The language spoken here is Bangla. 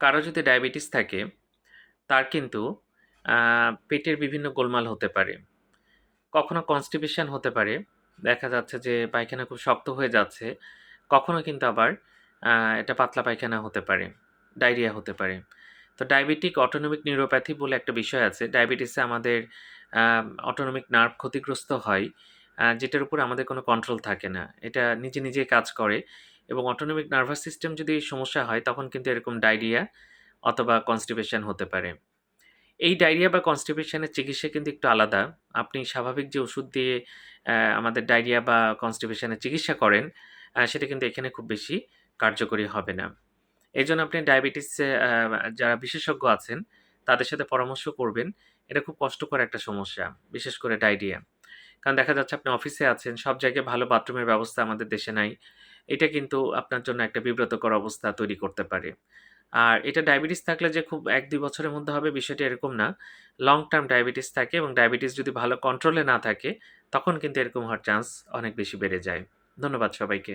কারও যদি ডায়াবেটিস থাকে, তার কিন্তু পেটের বিভিন্ন গোলমাল হতে পারে। কখনো কনস্টিপেশন হতে পারে, দেখা যাচ্ছে যে পায়খানা খুব শক্ত হয়ে যাচ্ছে, কখনো কিন্তু আবার এটা পাতলা পায়খানা হতে পারে, ডায়রিয়া হতে পারে। তো ডায়াবেটিক অটোনমিক নিউরোপ্যাথি বলে একটা বিষয় আছে, ডায়াবেটিসে আমাদের অটোনমিক নার্ভ ক্ষতিগ্রস্ত হয় যেটার উপর আমাদের কোনো কন্ট্রোল থাকে না। এটা নিজে নিজে কাজ করে এবং অটোনমিক নার্ভাস সিস্টেম যদি সমস্যা হয়, তখন কিন্তু এরকম ডায়রিয়া অথবা কনস্টিপেশন হতে পারে। এই ডায়রিয়া বা কনস্টিপেশনের চিকিৎসা কিন্তু একটু আলাদা। আপনি স্বাভাবিক যে ওষুধ দিয়ে আমাদের ডায়রিয়া বা কনস্টিপেশনের চিকিৎসা করেন সেটা কিন্তু এখানে খুব বেশি কার্যকরী হবে না। এই জন্য আপনি ডায়াবেটিস যারা বিশেষজ্ঞ আছেন, তাদের সাথে পরামর্শ করবেন। এটা খুব কষ্টকর একটা সমস্যা, বিশেষ করে ডায়রিয়া কারণ দেখা যাচ্ছে আপনি অফিসে আছেন, সব জায়গায় ভালো বাথরুমের ব্যবস্থা আমাদের দেশে নাই। এটা কিন্তু আপনার জন্য একটা বিব্রতকর অবস্থা তৈরি করতে পারে। আর এটা ডায়াবেটিস থাকলে যে খুব এক দুই বছরের মধ্যে হবে বিষয়টা এরকম না। লং টার্ম ডায়াবেটিস থাকে এবং ডায়াবেটিস যদি ভালো কন্ট্রোলে না থাকে, তখন কিন্তু এরকম হওয়ার চান্স অনেক বেশি বেড়ে যায়। ধন্যবাদ সবাইকে।